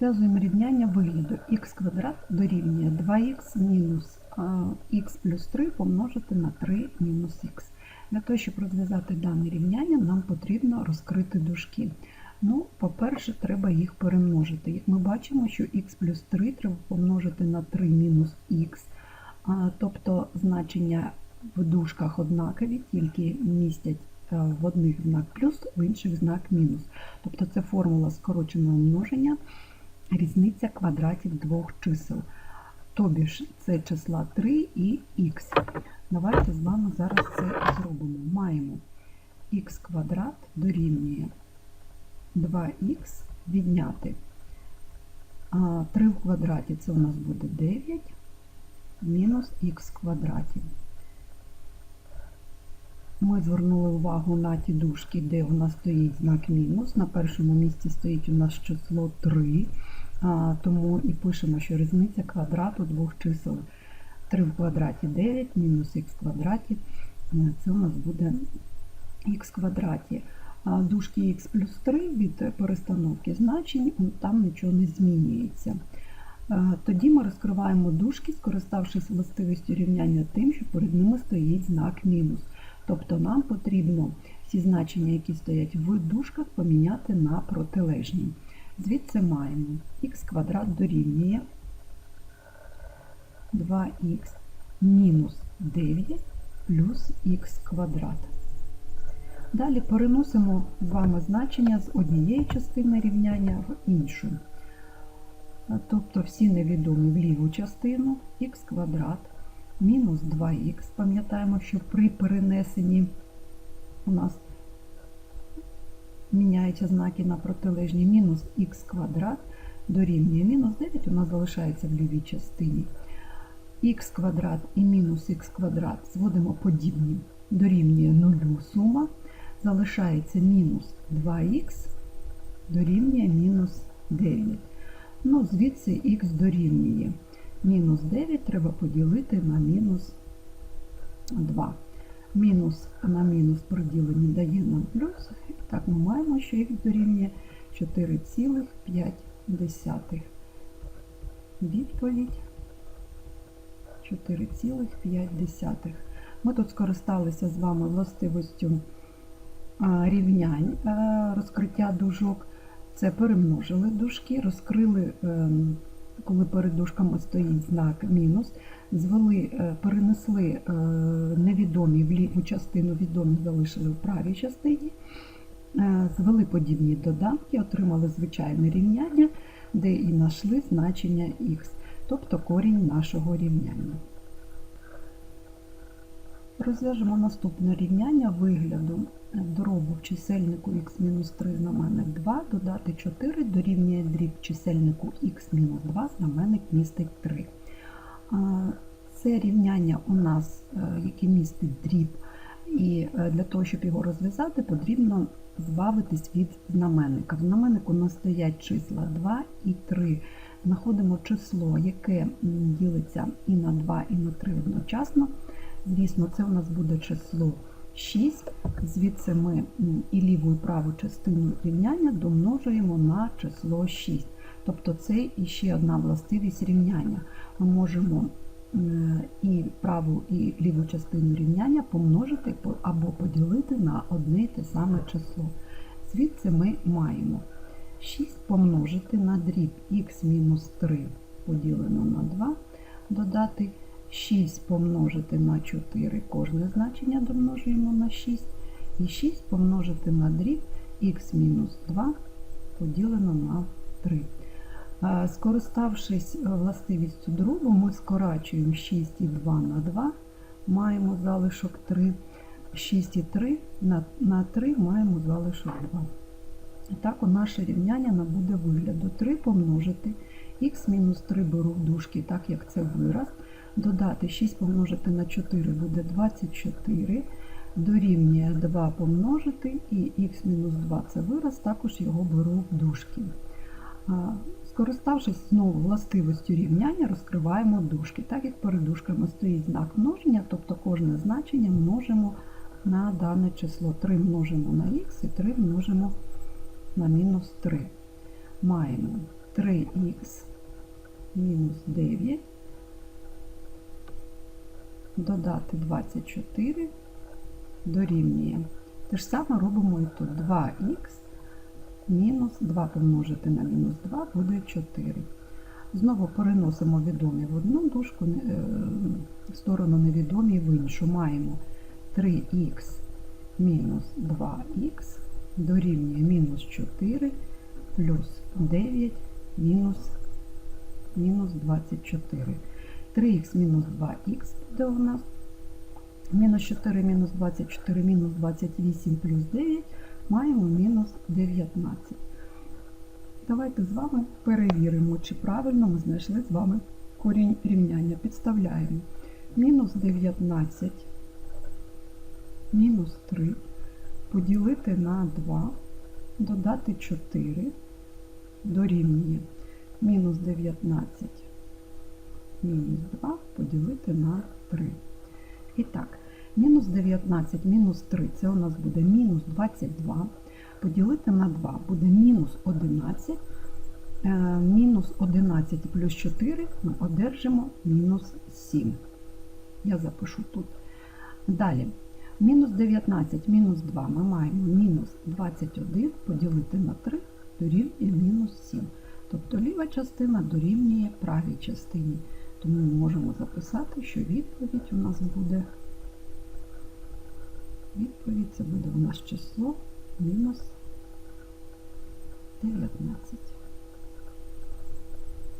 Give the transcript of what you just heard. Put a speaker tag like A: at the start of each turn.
A: Розв'язуємо рівняння вигляду х квадрат дорівнює 2х мінус х плюс 3 помножити на 3 мінус х. Для того, щоб розв'язати дане рівняння, нам потрібно розкрити дужки. Ну, По-перше, треба їх перемножити. Як ми бачимо, що х плюс 3 треба помножити на 3 мінус х, тобто значення в дужках однакові, тільки містять е, в одних знак плюс, в інших знак мінус. Тобто це формула скороченого множення різниця квадратів двох чисел. Тобі ж це числа 3 і х. Давайте з вами зараз це зробимо. Маємо х квадрат дорівнює 2х відняти. 3 в квадраті це у нас буде 9 мінус х квадратів. Ми звернули увагу на ті дужки, де у нас стоїть знак мінус. На першому місці стоїть у нас число 3, тому і пишемо, що різниця квадрату двох чисел 3 в квадраті 9, мінус х в квадраті, це у нас буде х квадраті. А дужки х плюс 3 від перестановки значень, там нічого не змінюється. Тоді ми розкриваємо дужки, скориставшись властивістю рівняння тим, що перед ними стоїть знак мінус. Тобто нам потрібно всі значення, які стоять в дужках, поміняти на протилежні. Звідси маємо х квадрат дорівнює 2х мінус 9 плюс х квадрат. Далі переносимо з вами значення з однієї частини рівняння в іншу. Тобто всі невідомі в ліву частину х квадрат мінус 2х. Пам'ятаємо, що при перенесенні у нас міняються знаки на протилежні мінус х квадрат дорівнює мінус 9, у нас залишається в лівій частині. х квадрат і мінус х квадрат зводимо подібні, дорівнює 0 сума, залишається мінус 2х дорівнює мінус 9. Ну, звідси х дорівнює. Мінус 9 треба поділити на мінус 2. Мінус на мінус проділені дає нам плюс. Так ми маємо, що х дорівнює 4,5. Відповідь 4,5. Ми тут скористалися з вами властивостю рівнянь розкриття дужок. Це перемножили дужки, розкрили ем, коли перед дужками стоїть знак мінус, звели, е, перенесли е, невідомі в ліву частину, відомі залишили в правій частині, звели подібні доданки, отримали звичайне рівняння, де і знайшли значення х, тобто корінь нашого рівняння. Розв'яжемо наступне рівняння вигляду дробу в чисельнику х-3 знаменник 2 додати 4 дорівнює дріб чисельнику х-2 знаменник містить 3. Це рівняння у нас, е, яке містить дріб, і е, для того, щоб його розв'язати, потрібно збавитись від знаменника. В знаменнику у нас стоять числа 2 і 3. Знаходимо число, яке ділиться і на 2, і на 3 одночасно. Звісно, це у нас буде число 6. Звідси ми і ліву і праву частину рівняння домножуємо на число 6. Тобто це іще одна властивість рівняння. Ми можемо і праву, і ліву частину рівняння помножити або поділити на одне і те саме число. Звідси ми маємо 6 помножити на дріб х-3 поділено на 2, додати 6 помножити на 4, кожне значення домножуємо на 6. І 6 помножити на дріб х-2 поділено на 3. Скориставшись е, властивістю дробу, ми скорачуємо 6 і 2 на 2, маємо залишок 3, 6 і 3 на 3 маємо залишок 2. І так у наше рівняння набуде вигляду 3 помножити х-3 беру в дужки, так як це вираз. Додати 6 помножити на 4 буде 24, дорівнює 2 помножити, і х-2 це вираз, також його беру в дужки. Скориставшись знову властивостю рівняння, розкриваємо дужки. Так як перед дужками стоїть знак множення, тобто кожне значення множимо на дане число. 3 множимо на х і 3 множимо на мінус 3. Маємо 3х мінус 9 додати 24 дорівнює. Те ж саме робимо і тут 2х мінус 2 помножити на мінус 2 буде 4. Знову переносимо відомі в одну дужку, е, сторону невідомі в іншу. Маємо 3х мінус 2х дорівнює мінус 4 плюс 9 мінус, мінус 24. 3х мінус 2х буде у нас. Мінус 4 мінус 24 мінус 28 плюс 9 маємо мінус 19. Давайте з вами перевіримо, чи правильно ми знайшли з вами корінь рівняння. Підставляємо мінус 19 мінус 3 поділити на 2, додати 4 дорівнює мінус 19 мінус 2 поділити на 3. І так, мінус 19 мінус 3 це у нас буде мінус 22. Поділити на 2 буде мінус 11. Е, Мінус 11 плюс 4 ми одержимо мінус 7. Я запишу тут. Далі. Мінус 19 мінус 2 ми маємо мінус 21 поділити на 3 дорівнює мінус 7. Тобто ліва частина дорівнює правій частині. Тому ми можемо записати, що відповідь у нас буде. Відповідь це буде у нас число мінус 19.